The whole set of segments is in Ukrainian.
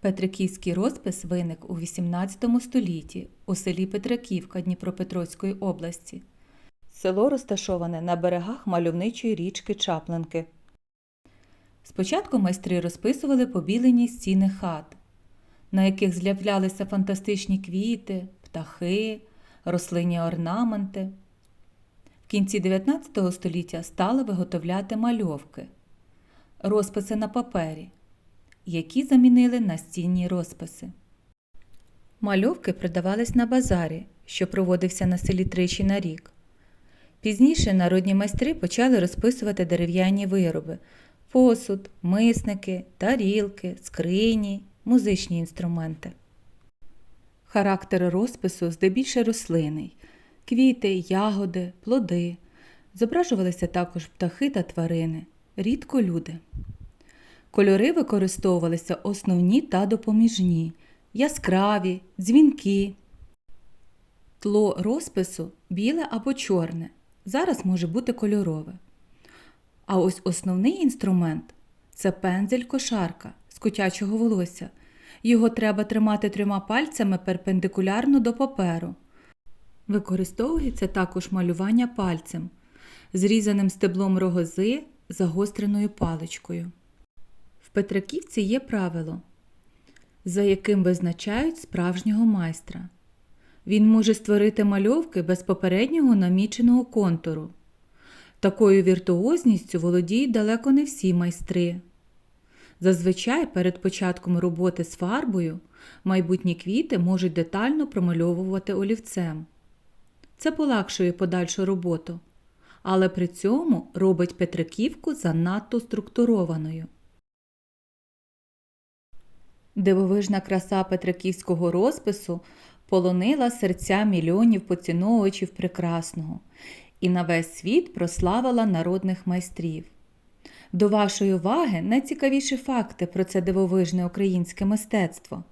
Петриківський розпис виник у XVIII столітті у селі Петриківка Дніпропетровської області. Село розташоване на берегах мальовничої річки Чаплинки. Спочатку майстри розписували побілені стіни хат, на яких з'являлися фантастичні квіти, птахи, рослинні орнаменти. В кінці 19 століття стали виготовляти мальовки, розписи на папері, які замінили настінні розписи. Мальовки продавались на базарі, що проводився на селі тричі на рік. Пізніше народні майстри почали розписувати дерев'яні вироби посуд, мисники, тарілки, скрині, музичні інструменти. Характер розпису здебільше рослинний квіти, ягоди, плоди. Зображувалися також птахи та тварини, рідко люди. Кольори використовувалися основні та допоміжні, яскраві, дзвінки. Тло розпису біле або чорне, зараз може бути кольорове. А ось основний інструмент це пензель кошарка з котячого волосся. Його треба тримати трьома пальцями перпендикулярно до паперу. Використовується також малювання пальцем, зрізаним стеблом рогози загостреною паличкою. Петриківці є правило, за яким визначають справжнього майстра. Він може створити мальовки без попереднього наміченого контуру. Такою віртуозністю володіють далеко не всі майстри. Зазвичай перед початком роботи з фарбою майбутні квіти можуть детально промальовувати олівцем. Це полегшує подальшу роботу, але при цьому робить Петриківку занадто структурованою. Дивовижна краса петриківського розпису полонила серця мільйонів поціновувачів прекрасного і на весь світ прославила народних майстрів. До вашої уваги найцікавіші факти про це дивовижне українське мистецтво.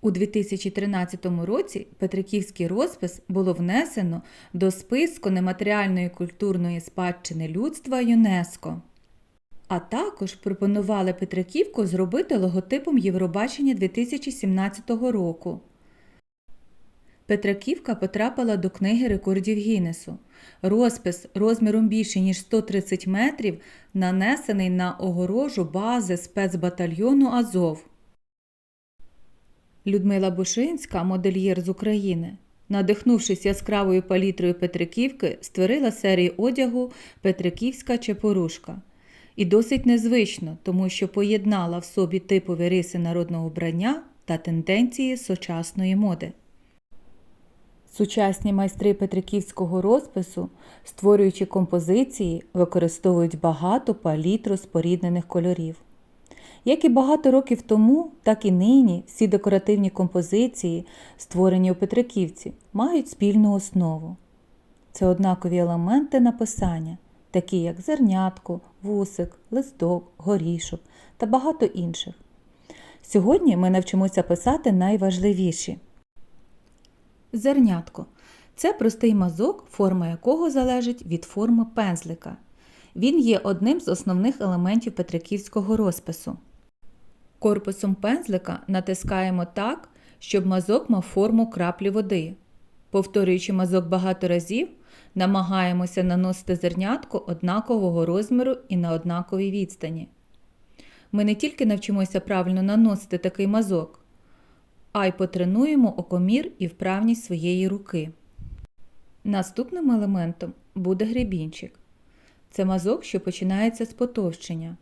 У 2013 році Петриківський розпис було внесено до списку нематеріальної культурної спадщини людства ЮНЕСКО. А також пропонували Петриківку зробити логотипом Євробачення 2017 року. Петриківка потрапила до книги рекордів Гіннесу. Розпис розміром більше ніж 130 метрів нанесений на огорожу бази спецбатальйону Азов. Людмила Бушинська, модельєр з України, надихнувшись яскравою палітрою Петриківки, створила серію одягу Петриківська чепорушка. І досить незвично, тому що поєднала в собі типові риси народного вбрання та тенденції сучасної моди. Сучасні майстри петриківського розпису, створюючи композиції, використовують багато палітру споріднених кольорів. Як і багато років тому, так і нині всі декоративні композиції, створені у Петриківці, мають спільну основу. Це однакові елементи написання, такі як зернятко, вусик, листок, горішок та багато інших. Сьогодні ми навчимося писати найважливіші. Зернятко це простий мазок, форма якого залежить від форми пензлика. Він є одним з основних елементів петриківського розпису. Корпусом пензлика натискаємо так, щоб мазок мав форму краплі води. Повторюючи мазок багато разів, намагаємося наносити зернятко однакового розміру і на однаковій відстані. Ми не тільки навчимося правильно наносити такий мазок, а й потренуємо окомір і вправність своєї руки. Наступним елементом буде гребінчик. Це мазок, що починається з потовщення.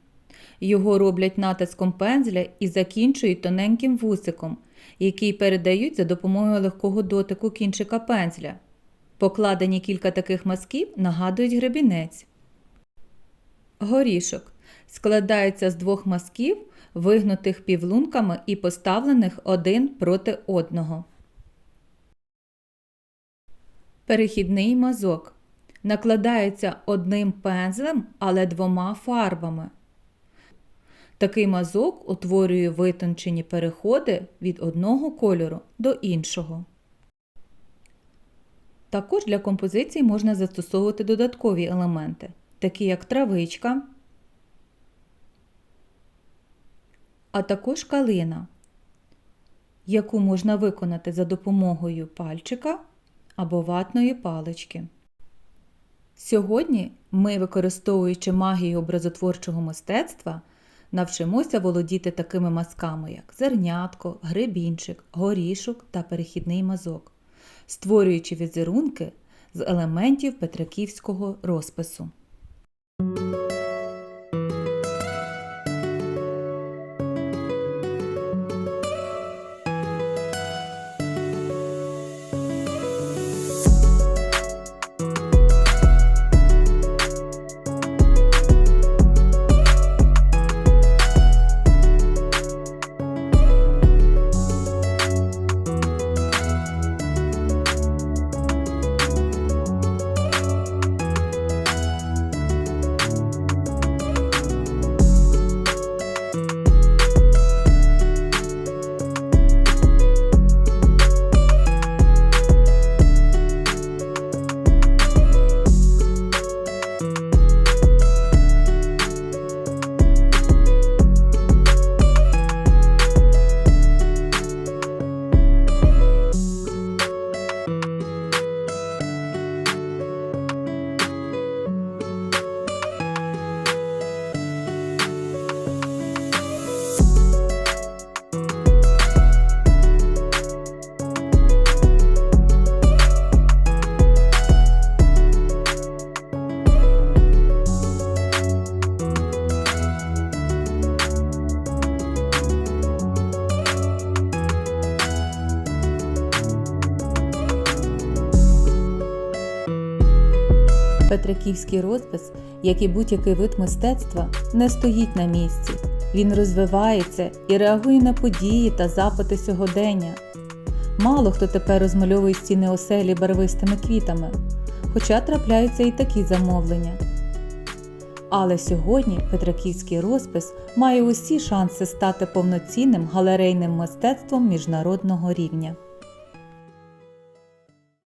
Його роблять натиском пензля і закінчують тоненьким вусиком, який передають за допомогою легкого дотику кінчика пензля. Покладені кілька таких мазків нагадують гребінець. Горішок складається з двох мазків, вигнутих півлунками і поставлених один проти одного. Перехідний мазок накладається одним пензлем, але двома фарбами. Такий мазок утворює витончені переходи від одного кольору до іншого. Також для композицій можна застосовувати додаткові елементи, такі як травичка, а також калина, яку можна виконати за допомогою пальчика або ватної палички. Сьогодні ми, використовуючи магію образотворчого мистецтва, навчимося володіти такими мазками, як зернятко, гребінчик, горішок та перехідний мазок, створюючи візерунки з елементів петриківського розпису. Петриківський розпис, як і будь-який вид мистецтва, не стоїть на місці. Він розвивається і реагує на події та запити сьогодення. Мало хто тепер розмальовує стіни оселі барвистими квітами, хоча трапляються і такі замовлення. Але сьогодні Петриківський розпис має усі шанси стати повноцінним галерейним мистецтвом міжнародного рівня.